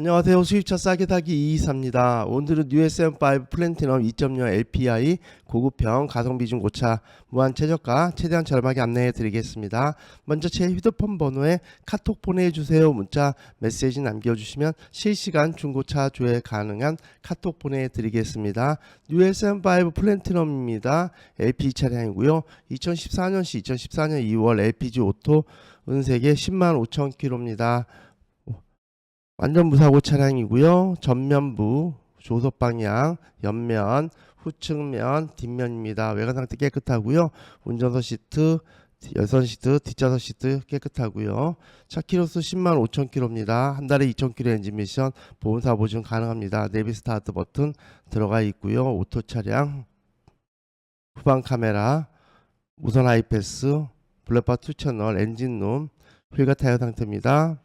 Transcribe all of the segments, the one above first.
안녕하세요. 수입차 싸게 사기 224입니다. 오늘은 USM5 플래티넘 2.0 LPI 고급형 가성비 중 고차 무한 최저가 최대한 저렴하게 안내해 드리겠습니다. 먼저 제 휴대폰 번호에 카톡 보내주세요. 문자 메시지 남겨주시면 실시간 중고차 조회 가능한 카톡 보내드리겠습니다. USM5 플래티넘입니다. LPG 차량이고요. 2014년시 2014년 2월 LPG 오토 은색의 10만 5천 킬로입니다. 완전 무사고 차량이고요. 전면부, 조속 방향, 옆면, 후측면, 뒷면입니다. 외관 상태 깨끗하고요. 운전석 시트, 여선 시트, 뒷좌석 시트 깨끗하고요. 차 키로수 10만 5천 킬로입니다. 한 달에 2천 킬로 엔진 미션 보험사 보증 가능합니다. 내비 스타트 버튼 들어가 있고요. 오토 차량, 후방 카메라, 무선 하이패스, 블랙바 2 채널, 엔진룸, 휠과 타이어 상태입니다.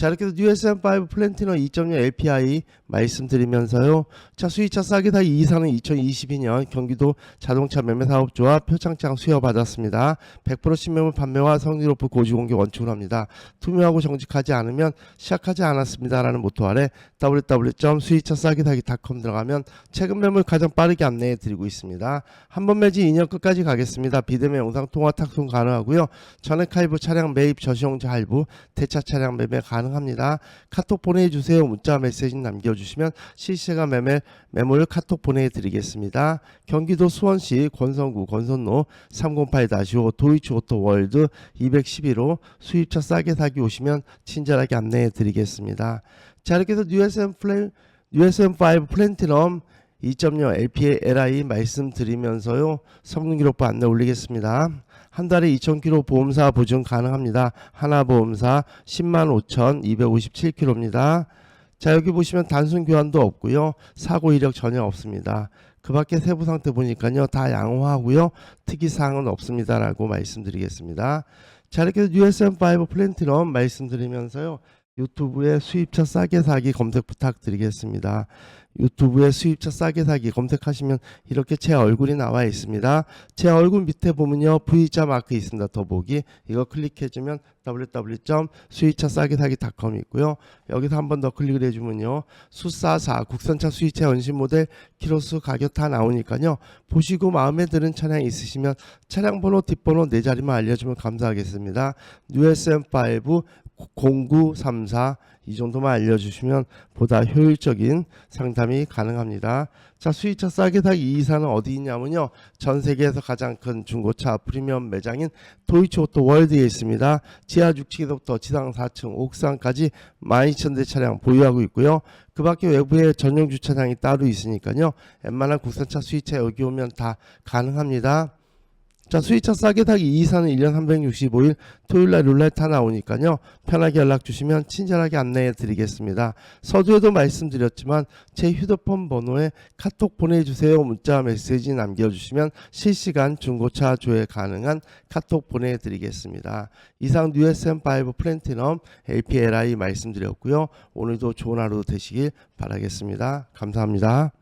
자 이렇게 해서 USM5 플랜티너 2.0 LPI 말씀드리면서요. 자 수입차 싸게 사기 2사는 2022년 경기도 자동차 매매사업조합 표창장 수여받았습니다. 100% 신매물 판매와 높은 고지공개 원칙으로 합니다. 투명하고 정직하지 않으면 시작하지 않았습니다 라는 모토 아래 www.수입차 싸게 사기.com 들어가면 최근 매물 가장 빠르게 안내해 드리고 있습니다. 한 번 매지 2년 끝까지 가겠습니다. 비대면 영상 통화 탁송 가능하고요. 전액 할부 차량 매입 저시용자 할부 대차 차량 매매 가능 합니다. 카톡 보내주세요. 문자 메시지 남겨주시면 실시간 매매 매물 카톡 보내드리겠습니다. 경기도 수원시 권선구 권선로 308-5 도이치 오토 월드 211호 수입차 싸게 사기 오시면 친절하게 안내해 드리겠습니다. 자 이렇게 해서 USM 플랜 USM5 플랜티넘 2.0 LPA LI 말씀드리면서요 성능 기록부 안내 올리겠습니다. 한 달에 2,000km 보험사 보증 가능합니다. 하나보험사 10만 5,257km입니다. 자 여기 보시면 단순 교환도 없고요. 사고 이력 전혀 없습니다. 그 밖에 세부 상태 보니까요. 다 양호하고요. 특이사항은 없습니다라고 말씀드리겠습니다. 자 이렇게 해서 USM5 플랜티넘 말씀드리면서요. 유튜브에 수입차 싸게 사기 검색 부탁드리겠습니다. 유튜브에 수입차 싸게 사기 검색하시면 이렇게 제 얼굴이 나와 있습니다. 제 얼굴 밑에 보면요. V자 마크 있습니다. 더보기 이거 클릭해주면 www.수입차 싸게 사기.com 있고요. 여기서 한 번 더 클릭을 해주면요. 수사사 국산차 수입차 연신 모델 키로수 가격 다 나오니까요. 보시고 마음에 드는 차량 있으시면 차량 번호 뒷번호 네 자리만 알려주면 감사하겠습니다. USM5 0934 이 정도만 알려주시면 보다 효율적인 상담이 가능합니다. 자 수입차 싸게 사기 이사는 어디 있냐면요. 전 세계에서 가장 큰 중고차 프리미엄 매장인 도이치 오토 월드에 있습니다. 지하 6층에서부터 지상 4층 옥상까지 12,000대 차량 보유하고 있고요. 그 밖에 외부에 전용 주차장이 따로 있으니까요. 웬만한 국산차 수입차 여기 오면 다 가능합니다. 자, 수입차 싸게 사기 2사는 1년 365일 토요일날 룰렛타 나오니까요. 편하게 연락 주시면 친절하게 안내해 드리겠습니다. 서두에도 말씀드렸지만 제 휴대폰 번호에 카톡 보내주세요. 문자 메시지 남겨주시면 실시간 중고차 조회 가능한 카톡 보내드리겠습니다. 이상 USM5 플랜티넘 APLI 말씀드렸고요. 오늘도 좋은 하루 되시길 바라겠습니다. 감사합니다.